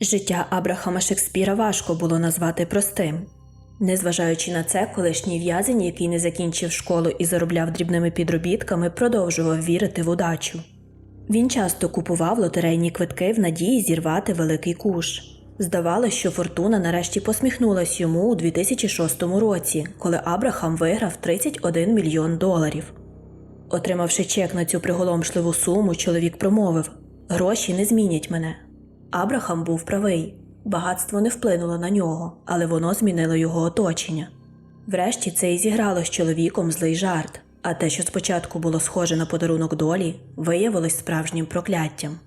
Життя Абрахама Шекспіра важко було назвати простим. Незважаючи на це, колишній в'язень, який не закінчив школу і заробляв дрібними підробітками, продовжував вірити в удачу. Він часто купував лотерейні квитки в надії зірвати великий куш. Здавалося, що фортуна нарешті посміхнулась йому у 2006 році, коли Абрахам виграв 31 мільйон доларів. Отримавши чек на цю приголомшливу суму, чоловік промовив: Гроші не змінять мене. Абрахам був правий. Багатство не вплинуло на нього, але воно змінило його оточення. Врешті це і зіграло з чоловіком злий жарт, а те, що спочатку було схоже на подарунок долі, виявилось справжнім прокляттям.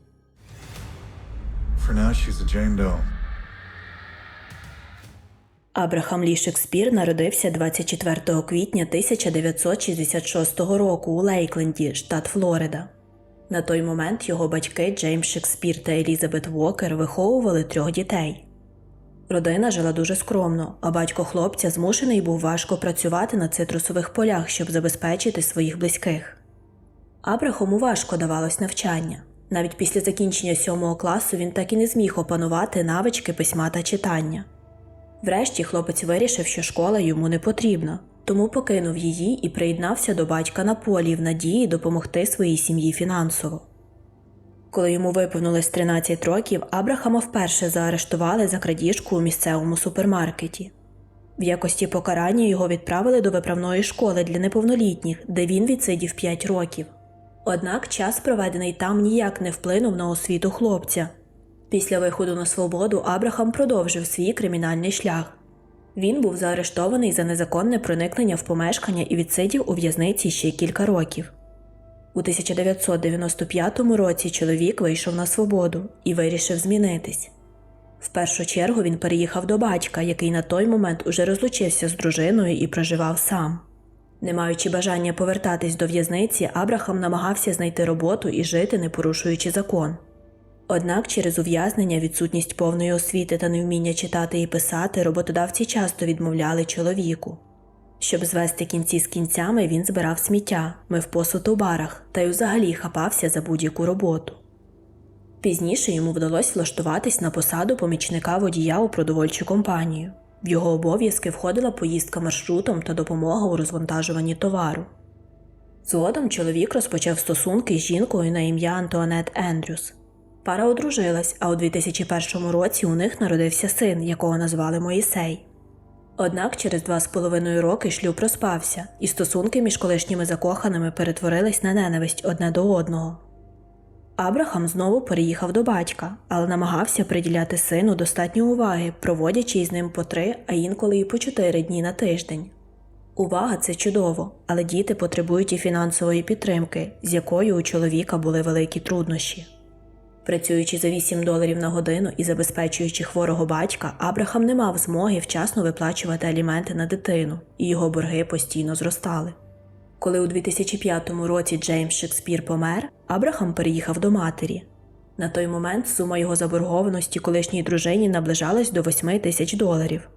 For now, she's a Jane Doe. Абрахам Лі Шекспір народився 24 квітня 1966 року у Лейкленді, штат Флорида. На той момент його батьки Джеймс Шекспір та Елізабет Уокер виховували трьох дітей. Родина жила дуже скромно, а батько хлопця змушений був важко працювати на цитрусових полях, щоб забезпечити своїх близьких. Абрахому важко давалось навчання. Навіть після закінчення сьомого класу він так і не зміг опанувати навички письма та читання. Врешті хлопець вирішив, що школа йому не потрібна, тому покинув її і приєднався до батька на полі в надії допомогти своїй сім'ї фінансово. Коли йому виповнилось 13 років, Абрахама вперше заарештували за крадіжку у місцевому супермаркеті. В якості покарання його відправили до виправної школи для неповнолітніх, де він відсидів 5 років. Однак час, проведений там, ніяк не вплинув на освіту хлопця. Після виходу на свободу Абрахам продовжив свій кримінальний шлях. Він був заарештований за незаконне проникнення в помешкання і відсидів у в'язниці ще кілька років. У 1995 році чоловік вийшов на свободу і вирішив змінитись. В першу чергу він переїхав до батька, який на той момент уже розлучився з дружиною і проживав сам. Не маючи бажання повертатись до в'язниці, Абрахам намагався знайти роботу і жити, не порушуючи закон. Однак через ув'язнення, відсутність повної освіти та невміння читати і писати роботодавці часто відмовляли чоловіку. Щоб звести кінці з кінцями, він збирав сміття, мив посуд у барах та й взагалі хапався за будь-яку роботу. Пізніше йому вдалося влаштуватись на посаду помічника водія у продовольчу компанію. В його обов'язки входила поїздка маршрутом та допомога у розвантажуванні товару. Згодом чоловік розпочав стосунки з жінкою на ім'я Антуанет Ендрюс. Пара одружилась, а у 2001 році у них народився син, якого назвали Моїсей. Однак через два з половиною роки шлюб розпався, і стосунки між колишніми закоханими перетворились на ненависть одне до одного. Абрахам знову переїхав до батька, але намагався приділяти сину достатньо уваги, проводячи із ним по три, а інколи і по чотири дні на тиждень. Увага це чудово, але діти потребують і фінансової підтримки, з якою у чоловіка були великі труднощі. Працюючи за 8 доларів на годину і забезпечуючи хворого батька, Абрахам не мав змоги вчасно виплачувати аліменти на дитину, і його борги постійно зростали. Коли у 2005 році Джеймс Шекспір помер, Абрахам переїхав до матері. На той момент сума його заборгованості колишній дружині наближалась до 8 тисяч доларів.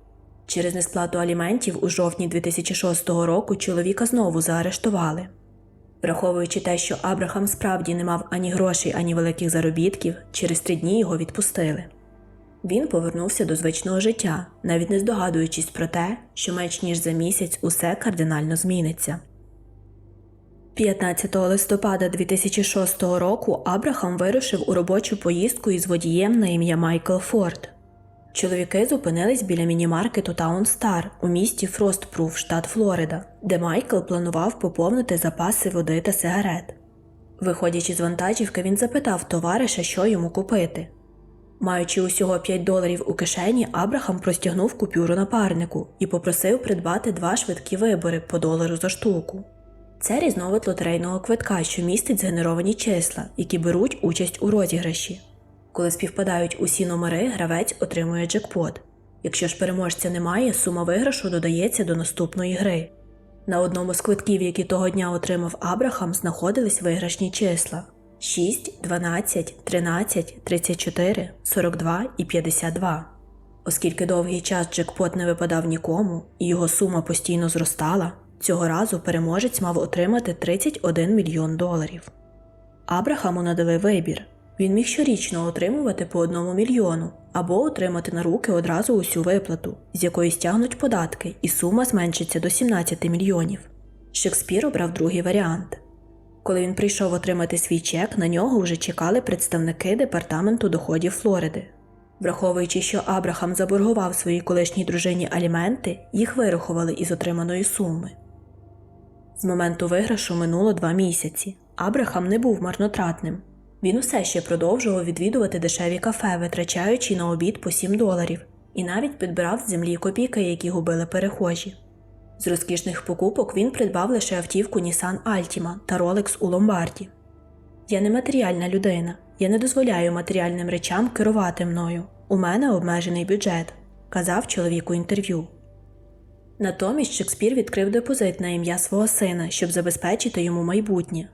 Через несплату аліментів у жовтні 2006 року чоловіка знову заарештували. Враховуючи те, що Абрахам справді не мав ані грошей, ані великих заробітків, через три дні його відпустили. Він повернувся до звичного життя, навіть не здогадуючись про те, що менш ніж за місяць усе кардинально зміниться. 15 листопада 2006 року Абрахам вирушив у робочу поїздку із водієм на ім'я Майкл Форд. Чоловіки зупинились біля мінімаркету Таун Стар у місті Фростпруф, штат Флорида, де Майкл планував поповнити запаси води та сигарет. Виходячи з вантажівки, він запитав товариша, що йому купити. Маючи усього 5 доларів у кишені, Абрахам простягнув купюру напарнику і попросив придбати два швидкі вибори по долару за штуку. Це різновид лотерейного квитка, що містить згенеровані числа, які беруть участь у розіграші. Коли співпадають усі номери, гравець отримує джекпот. Якщо ж переможця немає, сума виграшу додається до наступної гри. На одному з квитків, які того дня отримав Абрахам, знаходились виграшні числа 6, 12, 13, 34, 42 і 52. Оскільки довгий час джекпот не випадав нікому і його сума постійно зростала, цього разу переможець мав отримати 31 мільйон доларів. Абрахаму надали вибір. Він міг щорічно отримувати по одному мільйону або отримати на руки одразу усю виплату, з якої стягнуть податки, і сума зменшиться до 17 мільйонів. Шекспір обрав другий варіант. Коли він прийшов отримати свій чек, на нього вже чекали представники департаменту доходів Флориди. Враховуючи, що Абрахам заборгував своїй колишній дружині аліменти, їх вирахували із отриманої суми. З моменту виграшу минуло два місяці. Абрахам не був марнотратним. Він усе ще продовжував відвідувати дешеві кафе, витрачаючи на обід по 7 доларів, і навіть підбирав з землі копійки, які губили перехожі. З розкішних покупок він придбав лише автівку Nissan Altima та Rolex у ломбарді. Я не матеріальна людина, я не дозволяю матеріальним речам керувати мною. У мене обмежений бюджет, казав чоловік у інтерв'ю. Натомість Шекспір відкрив депозит на ім'я свого сина, щоб забезпечити йому майбутнє.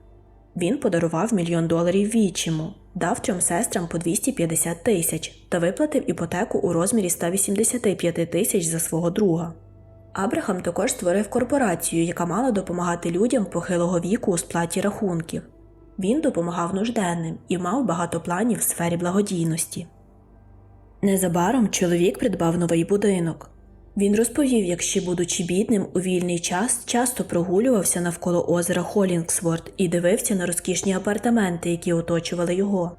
Він подарував мільйон доларів відчиму, дав трьом сестрам по 250 тисяч та виплатив іпотеку у розмірі 185 тисяч за свого друга. Абрахам також створив корпорацію, яка мала допомагати людям похилого віку у сплаті рахунків. Він допомагав нужденним і мав багато планів в сфері благодійності. Незабаром чоловік придбав новий будинок. Він розповів, як ще будучи бідним, у вільний час часто прогулювався навколо озера Холінгсворт і дивився на розкішні апартаменти, які оточували його.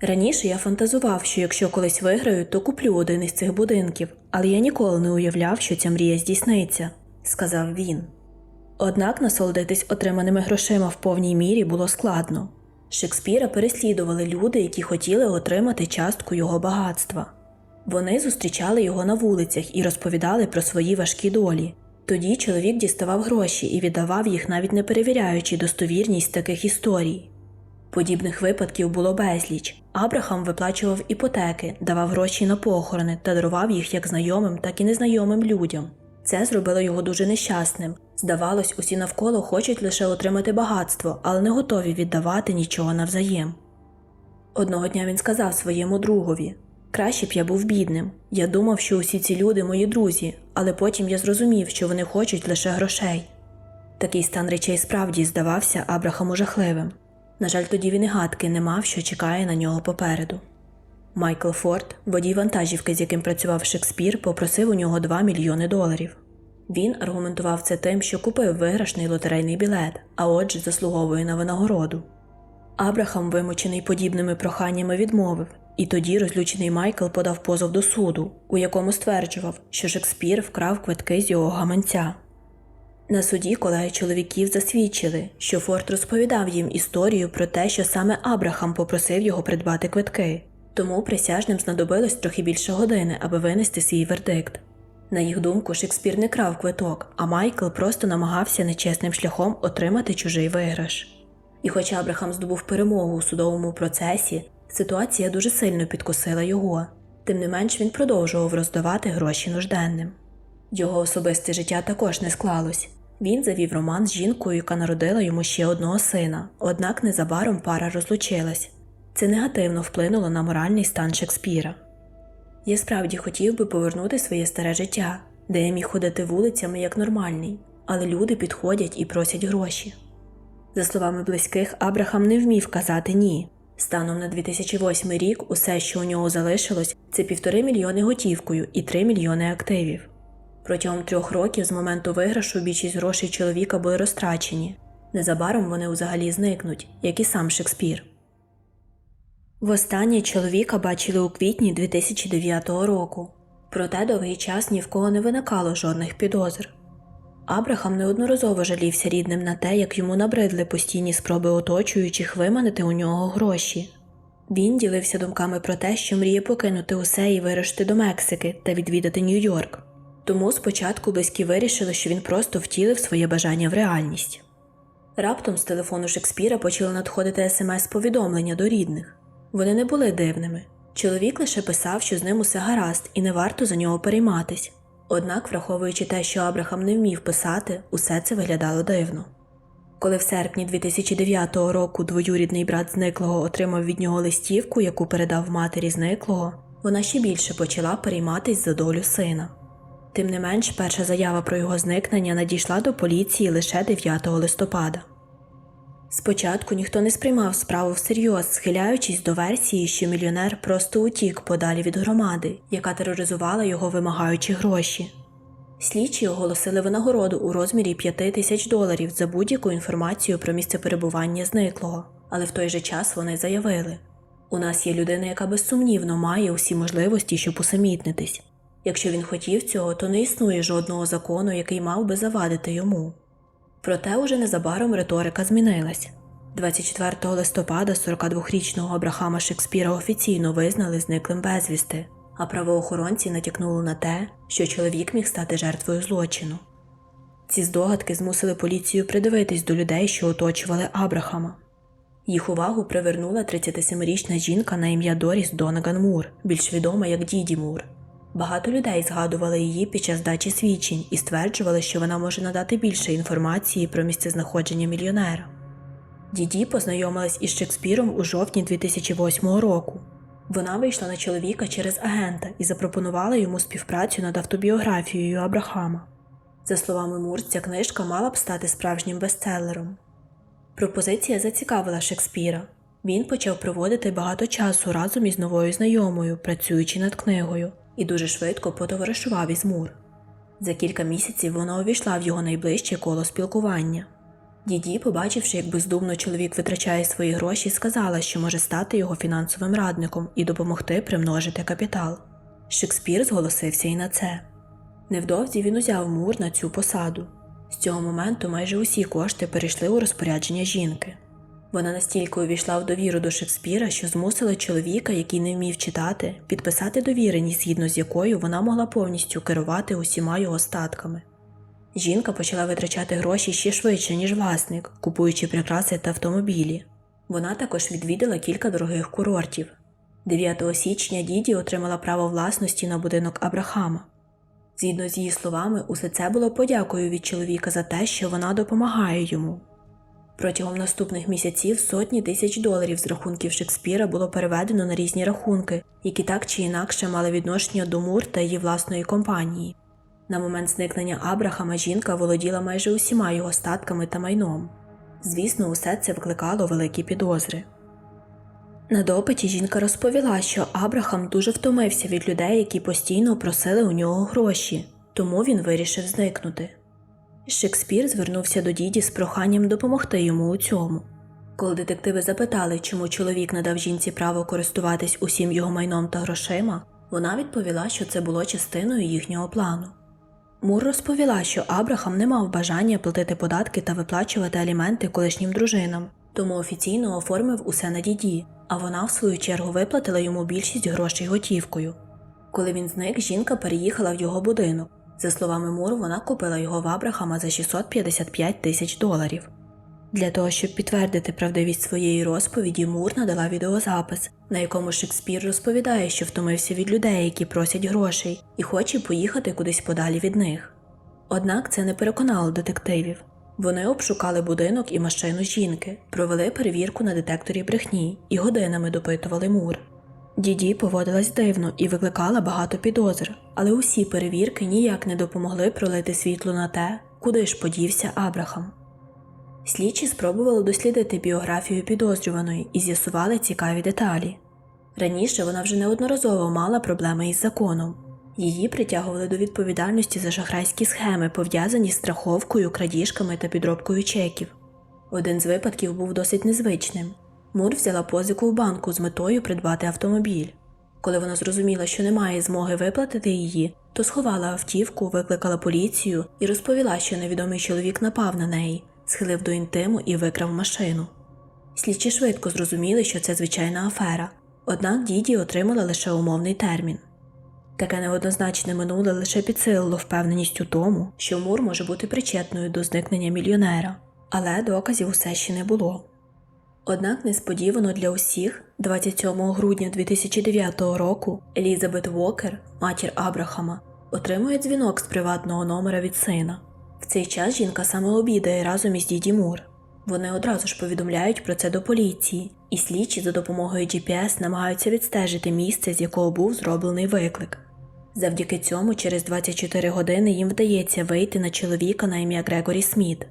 Раніше я фантазував, що якщо колись виграю, то куплю один із цих будинків, але я ніколи не уявляв, що ця мрія здійсниться, сказав він. Однак насолодитись отриманими грошима в повній мірі було складно. Шекспіра переслідували люди, які хотіли отримати частку його багатства. Вони зустрічали його на вулицях і розповідали про свої важкі долі. Тоді чоловік діставав гроші і віддавав їх, навіть не перевіряючи достовірність таких історій. Подібних випадків було безліч. Абрахам виплачував іпотеки, давав гроші на похорони та дарував їх як знайомим, так і незнайомим людям. Це зробило його дуже нещасним. Здавалось, усі навколо хочуть лише отримати багатство, але не готові віддавати нічого навзаєм. Одного дня він сказав своєму другові: Краще б я був бідним. Я думав, що усі ці люди мої друзі, але потім я зрозумів, що вони хочуть лише грошей. Такий стан речей справді здавався Абрахаму жахливим. На жаль, тоді він і гадки не мав, що чекає на нього попереду. Майкл Форд, водій вантажівки, з яким працював Шекспір, попросив у нього 2 мільйони доларів. Він аргументував це тим, що купив виграшний лотерейний білет, а отже, заслуговує на винагороду. Абрахам, вимучений подібними проханнями, відмовив, і тоді розлючений Майкл подав позов до суду, у якому стверджував, що Шекспір вкрав квитки з його гаманця. На суді колеги чоловіків засвідчили, що Форд розповідав їм історію про те, що саме Абрахам попросив його придбати квитки, тому присяжним знадобилось трохи більше години, аби винести свій вердикт. На їх думку, Шекспір не крав квиток, а Майкл просто намагався нечесним шляхом отримати чужий виграш. І хоч Абрахам здобув перемогу у судовому процесі, ситуація дуже сильно підкосила його. Тим не менш він продовжував роздавати гроші нужденним. Його особисте життя також не склалось. Він завів роман з жінкою, яка народила йому ще одного сина, однак незабаром пара розлучилась. Це негативно вплинуло на моральний стан Шекспіра. Я справді хотів би повернути своє старе життя, де я міг ходити вулицями як нормальний, але люди підходять і просять гроші. За словами близьких, Абрахам не вмів казати ні. Станом на 2008 рік усе, що у нього залишилось, це півтори мільйони готівкою і 3 мільйони активів. Протягом трьох років з моменту виграшу більшість грошей чоловіка були розтрачені. Незабаром вони взагалі зникнуть, як і сам Шекспір. Востаннє чоловіка бачили у квітні 2009 року, проте довгий час ні в кого не виникало жодних підозр. Абрахам неодноразово жалівся рідним на те, як йому набридли постійні спроби оточуючих виманити у нього гроші. Він ділився думками про те, що мріє покинути усе і вирушити до Мексики та відвідати Нью-Йорк. Тому спочатку близькі вирішили, що він просто втілив своє бажання в реальність. Раптом з телефону Шекспіра почали надходити смс-повідомлення до рідних. Вони не були дивними. Чоловік лише писав, що з ним усе гаразд і не варто за нього перейматись. Однак, враховуючи те, що Абрахам не вмів писати, усе це виглядало дивно. Коли в серпні 2009 року двоюрідний брат зниклого отримав від нього листівку, яку передав матері зниклого, вона ще більше почала перейматись за долю сина. Тим не менш, перша заява про його зникнення надійшла до поліції лише 9 листопада. Спочатку ніхто не сприймав справу всерйоз, схиляючись до версії, що мільйонер просто утік подалі від громади, яка тероризувала його, вимагаючи гроші. Слідчі оголосили винагороду у розмірі 5 тисяч доларів за будь-яку інформацію про місце перебування зниклого, але в той же час вони заявили: у нас є людина, яка безсумнівно має усі можливості, щоб усамітнитись. Якщо він хотів цього, то не існує жодного закону, який мав би завадити йому. Проте уже незабаром риторика змінилась. 24 листопада 42-річного Абрахама Шекспіра офіційно визнали зниклим безвісти, а правоохоронці натякнули на те, що чоловік міг стати жертвою злочину. Ці здогадки змусили поліцію придивитись до людей, що оточували Абрахама. Їх увагу привернула 37-річна жінка на ім'я Доріс Донаган Мур, більш відома як Діді Мур. Багато людей згадували її під час дачі свідчень і стверджували, що вона може надати більше інформації про місцезнаходження мільйонера. Діді познайомилась із Шекспіром у жовтні 2008 року. Вона вийшла на чоловіка через агента і запропонувала йому співпрацю над автобіографією Абрахама. За словами Мур, ця книжка мала б стати справжнім бестселером. Пропозиція зацікавила Шекспіра. Він почав проводити багато часу разом із новою знайомою, працюючи над книгою, і дуже швидко потоваришував із Мур. За кілька місяців вона увійшла в його найближче коло спілкування. Діді, побачивши, як бездумно чоловік витрачає свої гроші, сказала, що може стати його фінансовим радником і допомогти примножити капітал. Шекспір зголосився і на це. Невдовзі він узяв Мур на цю посаду. З цього моменту майже усі кошти перейшли у розпорядження жінки. Вона настільки увійшла в довіру до Шекспіра, що змусила чоловіка, який не вмів читати, підписати довіреність, згідно з якою вона могла повністю керувати усіма його статками. Жінка почала витрачати гроші ще швидше, ніж власник, купуючи прикраси та автомобілі. Вона також відвідала кілька дорогих курортів. 9 січня Діді отримала право власності на будинок Абрахама. Згідно з її словами, усе це було подякою від чоловіка за те, що вона допомагає йому. Протягом наступних місяців сотні тисяч доларів з рахунків Шекспіра було переведено на різні рахунки, які так чи інакше мали відношення до Мур та її власної компанії. На момент зникнення Абрахама жінка володіла майже усіма його статками та майном. Звісно, усе це викликало великі підозри. На допиті жінка розповіла, що Абрахам дуже втомився від людей, які постійно просили у нього гроші, тому він вирішив зникнути. Шекспір звернувся до діді з проханням допомогти йому у цьому. Коли детективи запитали, чому чоловік надав жінці право користуватись усім його майном та грошима, вона відповіла, що це було частиною їхнього плану. Мур розповіла, що Абрахам не мав бажання платити податки та виплачувати аліменти колишнім дружинам, тому офіційно оформив усе на діді, а вона, в свою чергу, виплатила йому більшість грошей готівкою. Коли він зник, жінка переїхала в його будинок. За словами Мур, вона купила його в Абрахама за 655 тисяч доларів. Для того, щоб підтвердити правдивість своєї розповіді, Мур надала відеозапис, на якому Шекспір розповідає, що втомився від людей, які просять грошей, і хоче поїхати кудись подалі від них. Однак це не переконало детективів. Вони обшукали будинок і машину жінки, провели перевірку на детекторі брехні і годинами допитували Мур. Діді поводилась дивно і викликала багато підозр, але усі перевірки ніяк не допомогли пролити світло на те, куди ж подівся Абрахам. Слідчі спробували дослідити біографію підозрюваної і з'ясували цікаві деталі. Раніше вона вже неодноразово мала проблеми із законом. Її притягували до відповідальності за шахрайські схеми, пов'язані з страховкою, крадіжками та підробкою чеків. Один з випадків був досить незвичним. Мур взяла позику в банку з метою придбати автомобіль. Коли вона зрозуміла, що немає змоги виплатити її, то сховала автівку, викликала поліцію і розповіла, що невідомий чоловік напав на неї, схилив до інтиму і викрав машину. Слідчі швидко зрозуміли, що це звичайна афера, однак діді отримала лише умовний термін. Таке неоднозначне минуле лише підсилило впевненість у тому, що Мур може бути причетною до зникнення мільйонера, але доказів усе ще не було. Однак несподівано для усіх, 27 грудня 2009 року Елізабет Вокер, матір Абрахама, отримує дзвінок з приватного номера від сина. В цей час жінка саме обідає разом із діді Мур. Вони одразу ж повідомляють про це до поліції, і слідчі за допомогою GPS намагаються відстежити місце, з якого був зроблений виклик. Завдяки цьому через 24 години їм вдається вийти на чоловіка на ім'я Грегорі Сміт.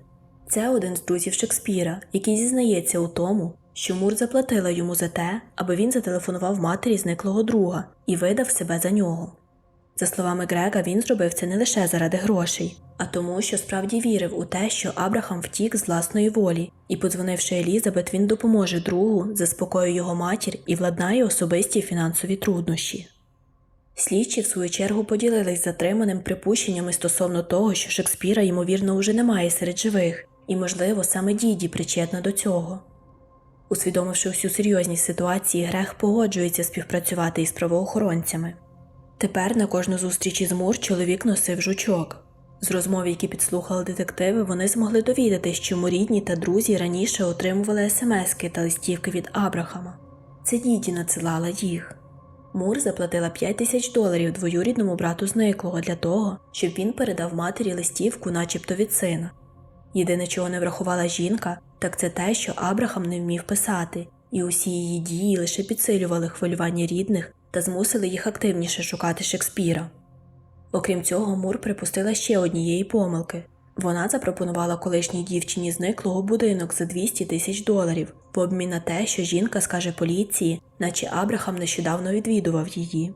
Це один з друзів Шекспіра, який зізнається у тому, що Мур заплатила йому за те, аби він зателефонував матері зниклого друга і видав себе за нього. За словами Грега, він зробив це не лише заради грошей, а тому, що справді вірив у те, що Абрахам втік з власної волі, і, подзвонивши Елізабет, він допоможе другу, заспокоює його матір і владнає особисті фінансові труднощі. Слідчі, в свою чергу, поділились затриманим припущеннями стосовно того, що Шекспіра, ймовірно, уже немає серед живих, і, можливо, саме діді причетна до цього. Усвідомивши всю серйозність ситуації, Грех погоджується співпрацювати із правоохоронцями. Тепер на кожну зустріч із Мур чоловік носив жучок. З розмов, які підслухали детективи, вони змогли довідатись, чому рідні та друзі раніше отримували смски та листівки від Абрахама. Це діді надсилала їх. Мур заплатила 5 тисяч доларів двоюрідному брату зниклого для того, щоб він передав матері листівку, начебто від сина. Єдине, чого не врахувала жінка, так це те, що Абрахам не вмів писати, і усі її дії лише підсилювали хвилювання рідних та змусили їх активніше шукати Шекспіра. Окрім цього, Мур припустила ще однієї помилки. Вона запропонувала колишній дівчині зниклого будинок за 200 тисяч доларів в обмін на те, що жінка скаже поліції, наче Абрахам нещодавно відвідував її.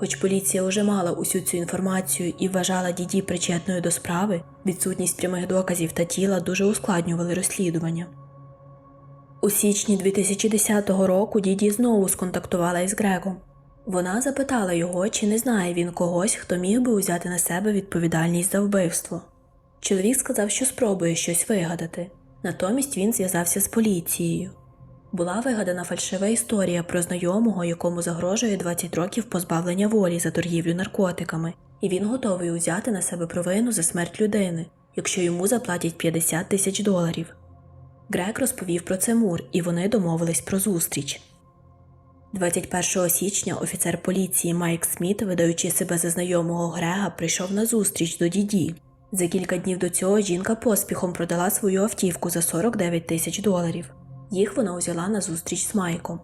Хоч поліція уже мала усю цю інформацію і вважала діді причетною до справи, відсутність прямих доказів та тіла дуже ускладнювали розслідування. У січні 2010 року діді знову сконтактувала із Грегом. Вона запитала його, чи не знає він когось, хто міг би узяти на себе відповідальність за вбивство. Чоловік сказав, що спробує щось вигадати. Натомість він зв'язався з поліцією. Була вигадана фальшива історія про знайомого, якому загрожує 20 років позбавлення волі за торгівлю наркотиками, і він готовий узяти на себе провину за смерть людини, якщо йому заплатять 50 тисяч доларів. Грек розповів про це Мур, і вони домовились про зустріч. 21 січня офіцер поліції Майк Сміт, видаючи себе за знайомого Грега, прийшов на зустріч до діді. За кілька днів до цього жінка поспіхом продала свою автівку за 49 тисяч доларів. Їх вона узяла на зустріч з Майком.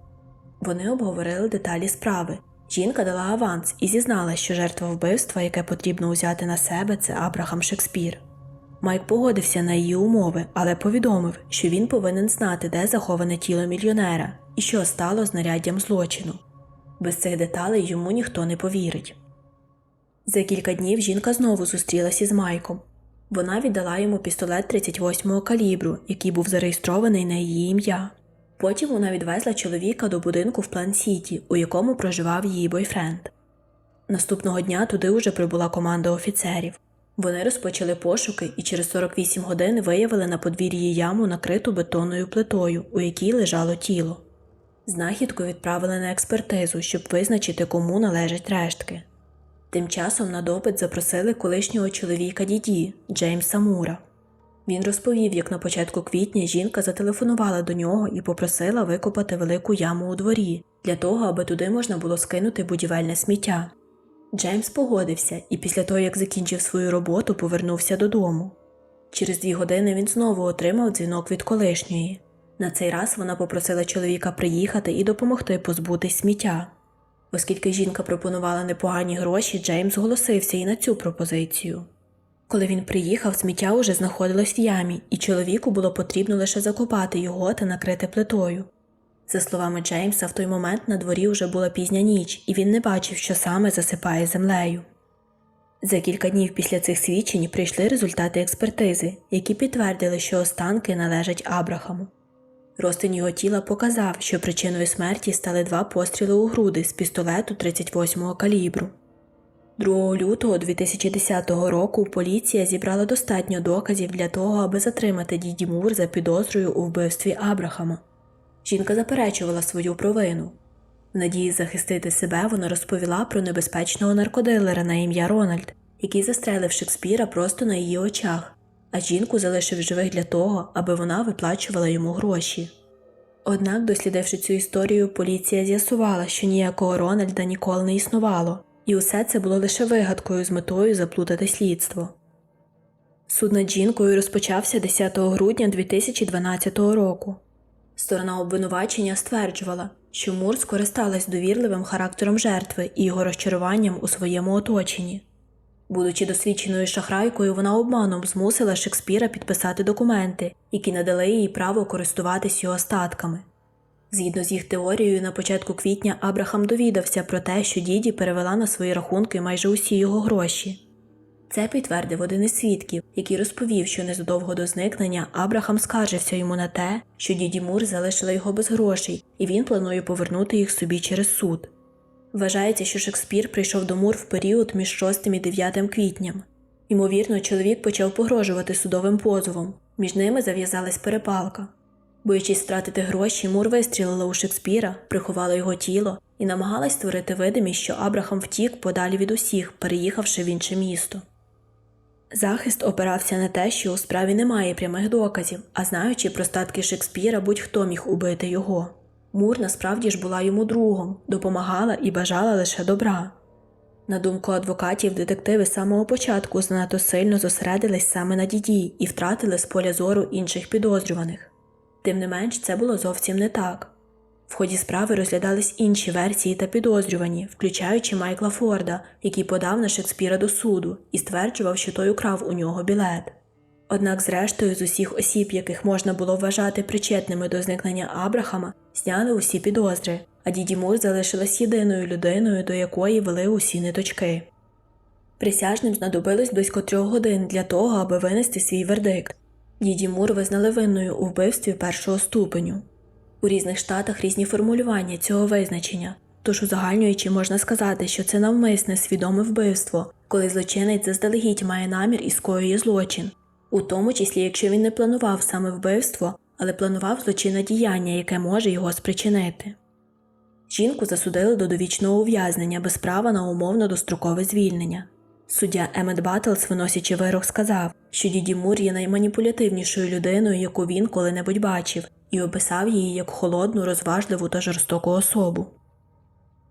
Вони обговорили деталі справи. Жінка дала аванс і зізналась, що жертва вбивства, яке потрібно узяти на себе, це Абрахам Шекспір. Майк погодився на її умови, але повідомив, що він повинен знати, де заховане тіло мільйонера і що стало знаряддям злочину. Без цих деталей йому ніхто не повірить. За кілька днів жінка знову зустрілася із Майком. Вона віддала йому пістолет 38-го калібру, який був зареєстрований на її ім'я. Потім вона відвезла чоловіка до будинку в План-Сіті, у якому проживав її бойфренд. Наступного дня туди уже прибула команда офіцерів. Вони розпочали пошуки і через 48 годин виявили на подвір'ї яму, накриту бетонною плитою, у якій лежало тіло. Знахідку відправили на експертизу, щоб визначити, кому належать рештки. Тим часом на допит запросили колишнього чоловіка діді Джеймса Мура. Він розповів, як на початку квітня жінка зателефонувала до нього і попросила викопати велику яму у дворі для того, аби туди можна було скинути будівельне сміття. Джеймс погодився і після того, як закінчив свою роботу, повернувся додому. Через дві години він знову отримав дзвінок від колишньої. На цей раз вона попросила чоловіка приїхати і допомогти позбутись сміття. Оскільки жінка пропонувала непогані гроші, Джеймс зголосився і на цю пропозицію. Коли він приїхав, сміття уже знаходилось в ямі, і чоловіку було потрібно лише закопати його та накрити плитою. За словами Джеймса, в той момент на дворі вже була пізня ніч, і він не бачив, що саме засипає землею. За кілька днів після цих свідчень прийшли результати експертизи, які підтвердили, що останки належать Абрахаму. Розтин його тіла показав, що причиною смерті стали два постріли у груди з пістолету 38-го калібру. 2 лютого 2010 року поліція зібрала достатньо доказів для того, аби затримати діді Мур за підозрою у вбивстві Абрахама. Жінка заперечувала свою провину. В надії захистити себе вона розповіла про небезпечного наркодилера на ім'я Рональд, який застрелив Шекспіра просто на її очах, а жінку залишив живих для того, аби вона виплачувала йому гроші. Однак, дослідивши цю історію, поліція з'ясувала, що ніякого Рональда ніколи не існувало, і усе це було лише вигадкою з метою заплутати слідство. Суд над жінкою розпочався 10 грудня 2012 року. Сторона обвинувачення стверджувала, що Мур скористалась довірливим характером жертви і його розчаруванням у своєму оточенні. Будучи досвідченою шахрайкою, вона обманом змусила Шекспіра підписати документи, які надали їй право користуватись його статками. Згідно з їх теорією, на початку квітня Абрахам довідався про те, що діді перевела на свої рахунки майже усі його гроші. Це підтвердив один із свідків, який розповів, що незадовго до зникнення Абрахам скаржився йому на те, що діді Мур залишила його без грошей, і він планує повернути їх собі через суд. Вважається, що Шекспір прийшов до Мур в період між 6 і 9 квітням. Ймовірно, чоловік почав погрожувати судовим позовом. Між ними зав'язалась перепалка. Боючись втратити гроші, Мур вистрілила у Шекспіра, приховала його тіло і намагалась створити видимість, що Абрахам втік подалі від усіх, переїхавши в інше місто. Захист опирався на те, що у справі немає прямих доказів, а знаючи про статки Шекспіра, будь-хто міг убити його. Мур насправді ж була йому другом, допомагала і бажала лише добра. На думку адвокатів, детективи з самого початку занадто сильно зосередились саме на діді і втратили з поля зору інших підозрюваних. Тим не менш, це було зовсім не так. В ході справи розглядались інші версії та підозрювані, включаючи Майкла Форда, який подав на Шекспіра до суду і стверджував, що той украв у нього білет. Однак, зрештою, з усіх осіб, яких можна було вважати причетними до зникнення Абрахама, зняли усі підозри, а Діді Мур залишилась єдиною людиною, до якої вели усі ниточки. Присяжним знадобилось близько трьох годин для того, аби винести свій вердикт. Діді Мур визнали винною у вбивстві першого ступеню. У різних штатах різні формулювання цього визначення, тож узагальнюючи можна сказати, що це навмисне свідоме вбивство, коли злочинець заздалегідь має намір і скоює злочин, у тому числі якщо він не планував саме вбивство, але планував злочинне діяння, яке може його спричинити. Жінку засудили до довічного ув'язнення без права на умовно дострокове звільнення. Суддя Емет Батлс, виносячи вирок, сказав, що Діді Мур є найманіпулятивнішою людиною, яку він коли-небудь бачив, і описав її як холодну, розважливу та жорстоку особу.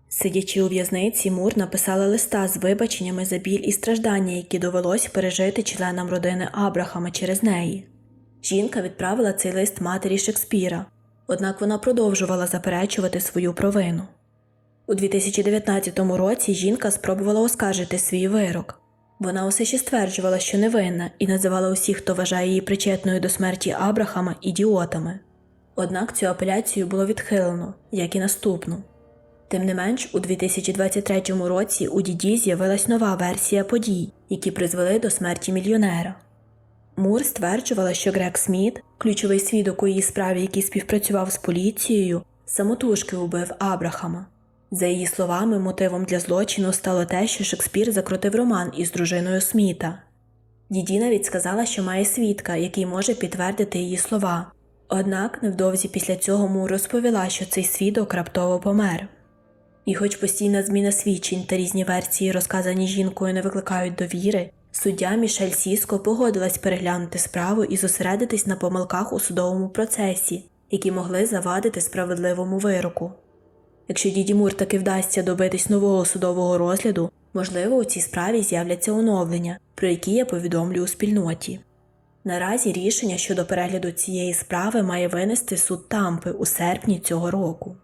Сидячи у в'язниці, Мур написала листа з вибаченнями за біль і страждання, які довелось пережити членам родини Абрахама через неї. Жінка відправила цей лист матері Шекспіра, однак вона продовжувала заперечувати свою провину. У 2019 році жінка спробувала оскаржити свій вирок. Вона усе ще стверджувала, що невинна, і називала усіх, хто вважає її причетною до смерті Абрахама, ідіотами. Однак цю апеляцію було відхилено, як і наступну. Тим не менш, у 2023 році у Діді з'явилась нова версія подій, які призвели до смерті мільйонера. Мур стверджувала, що Грег Сміт, ключовий свідок у її справі, який співпрацював з поліцією, самотужки убив Абрахама. За її словами, мотивом для злочину стало те, що Шекспір закрутив роман із дружиною Сміта. Діді навіть сказала, що має свідка, який може підтвердити її слова. Однак невдовзі після цього Мур розповіла, що цей свідок раптово помер. І хоч постійна зміна свідчень та різні версії, розказані жінкою, не викликають довіри, суддя Мішель Сіско погодилась переглянути справу і зосередитись на помилках у судовому процесі, які могли завадити справедливому вироку. Якщо Діді Мур таки вдасться добитись нового судового розгляду, можливо, у цій справі з'являться оновлення, про які я повідомлю у спільноті. Наразі рішення щодо перегляду цієї справи має винести суд Тампи у серпні цього року.